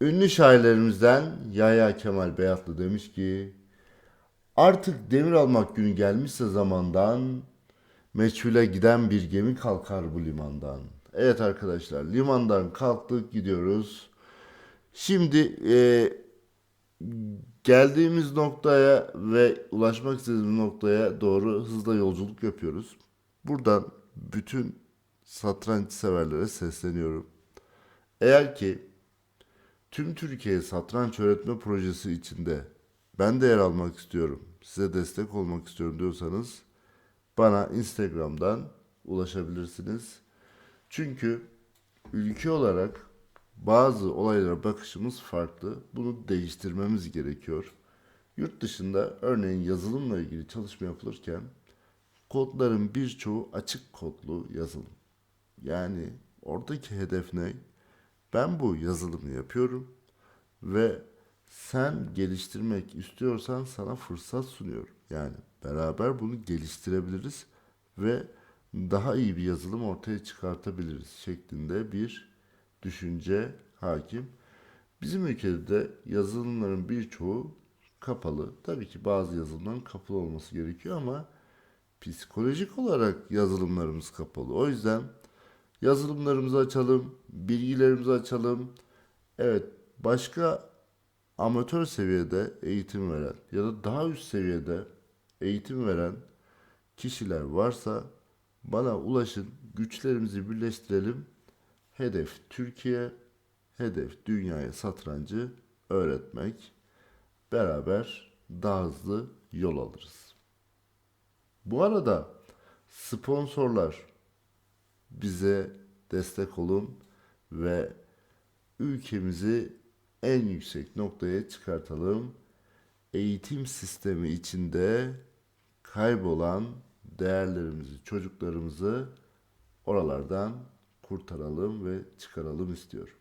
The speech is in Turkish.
Ünlü şairlerimizden Yahya Kemal Beyatlı demiş ki Artık demir almak günü gelmişse zamandan Meçhule giden bir gemi kalkar bu limandan. Evet arkadaşlar limandan kalktık gidiyoruz. Şimdi e, geldiğimiz noktaya ve ulaşmak istediğimiz noktaya doğru hızla yolculuk yapıyoruz. Buradan bütün satranç severlere sesleniyorum. Eğer ki tüm Türkiye satranç öğretme projesi içinde ben de yer almak istiyorum, size destek olmak istiyorum diyorsanız bana Instagram'dan ulaşabilirsiniz. Çünkü ülke olarak bazı olaylara bakışımız farklı. Bunu değiştirmemiz gerekiyor. Yurt dışında örneğin yazılımla ilgili çalışma yapılırken kodların birçoğu açık kodlu yazılım. Yani oradaki hedef ne? Ben bu yazılımı yapıyorum ve sen geliştirmek istiyorsan sana fırsat sunuyorum. Yani beraber bunu geliştirebiliriz ve daha iyi bir yazılım ortaya çıkartabiliriz şeklinde bir düşünce hakim. Bizim ülkede de yazılımların birçoğu kapalı. Tabii ki bazı yazılımların kapalı olması gerekiyor ama psikolojik olarak yazılımlarımız kapalı. O yüzden yazılımlarımızı açalım, bilgilerimizi açalım. Evet, başka amatör seviyede eğitim veren ya da daha üst seviyede eğitim veren kişiler varsa bana ulaşın, güçlerimizi birleştirelim. Hedef Türkiye, hedef dünyaya satrancı öğretmek. Beraber daha hızlı yol alırız. Bu arada sponsorlar bize destek olun ve ülkemizi en yüksek noktaya çıkartalım. Eğitim sistemi içinde kaybolan değerlerimizi, çocuklarımızı oralardan kurtaralım ve çıkaralım istiyorum.